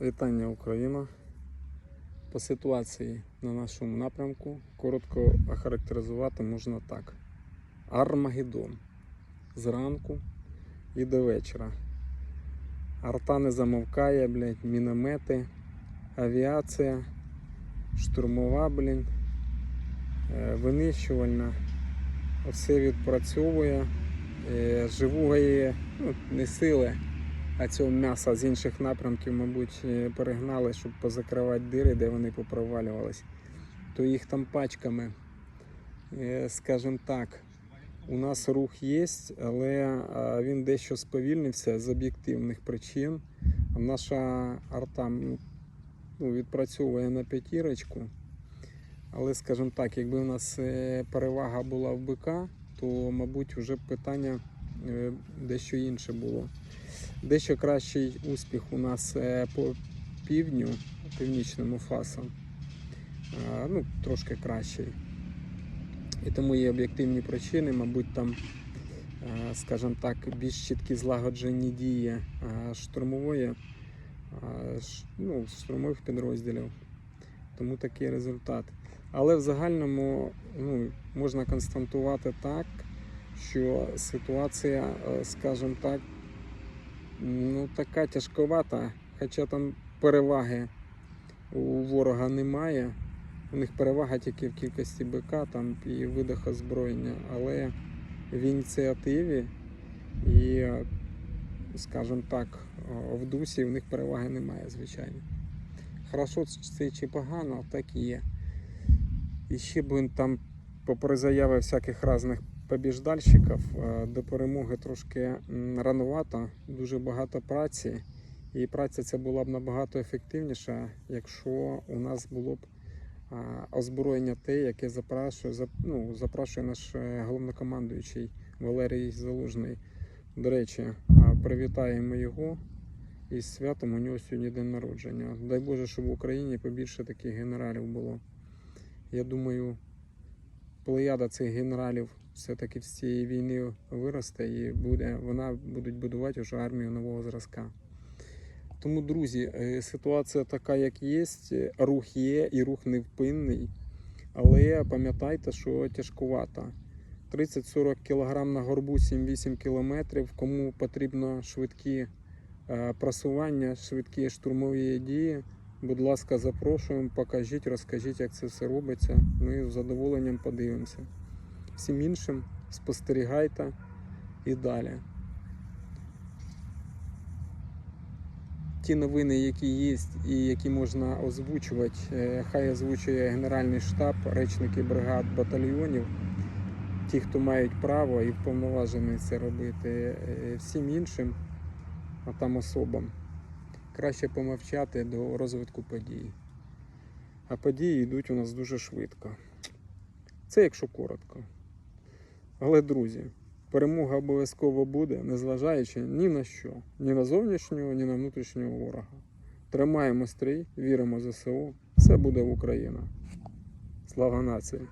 Вітання Україна. По ситуації на нашому напрямку коротко охарактеризувати можна так. Армагеддон. Зранку і до вечора. Арта не замовкає, блядь, міномети, авіація, штурмова, блін, е, винищувальна. Все відпрацьовує. Е, Живугає, ну, не сили, а цього м'яса з інших напрямків, мабуть, е, перегнали, щоб позакривати дири, де вони попровалювались. То їх там пачками, Е, скажімо так, у нас рух є, але він дещо сповільнився з об'єктивних причин. Наша арта ну, відпрацьовує на п'ятірочку. Але, скажімо так, якби у нас е, перевага була в БК, то, мабуть, вже питання е, дещо інше було. Дещо кращий успіх у нас е, по півдню, північному фасу. Ну, трошки кращий. І тому є об'єктивні причини, мабуть, там, е, скажімо так, більш чіткі злагоджені дії е, штурмової, е, ну, штурмових підрозділів. Тому такий результат. Але в загальному ну, можна констатувати так, що ситуація, е, скажімо так, ну, така тяжковата, хоча там переваги у ворога немає. У них перевага тільки в кількості БК там, і видах озброєння, але в ініціативі і, скажімо так, в дусі в них переваги немає, звичайно. Хорошо це чи погано, так і є. І ще б там, попри заяви всяких різних побіждальщиків, е, до перемоги трошки ранувато, дуже багато праці. І праця ця була б набагато ефективніша, якщо у нас було б озброєння те, яке запрашує, ну, запрашує наш е, головнокомандуючий Валерій Залужний. До речі, привітаємо його із святом. У нього сьогодні день народження. Дай Боже, щоб в Україні побільше таких генералів було. Я думаю, плеяда цих генералів все-таки з цієї війни виросте і буде, вона будуть будувати вже армію нового зразка. Тому, друзі, е, ситуація така, як є, рух є і рух невпинний. Але пам'ятайте, що тяжкувато. 30-40 кг на горбу, 7-8 км. Кому потрібно швидкі е, просування, швидкі штурмові дії, будь ласка, запрошуємо, покажіть, розкажіть, як це все робиться. Ми з задоволенням подивимося. Всім іншим спостерігайте і далі. ті новини, які є і які можна озвучувати, е, хай озвучує Генеральний штаб, речники бригад батальйонів, ті, хто мають право і вповноважені це робити. Е, Всім іншим, а там особам, краще помовчати до розвитку подій. А події йдуть у нас дуже швидко. Це якщо коротко. Але, друзі, перемога обов'язково буде, незважаючи ні на що, ні на зовнішнього, ні на внутрішнього ворога. Тримаємо стрій, віримо в ЗСУ. Все буде в Україна. Слава нації!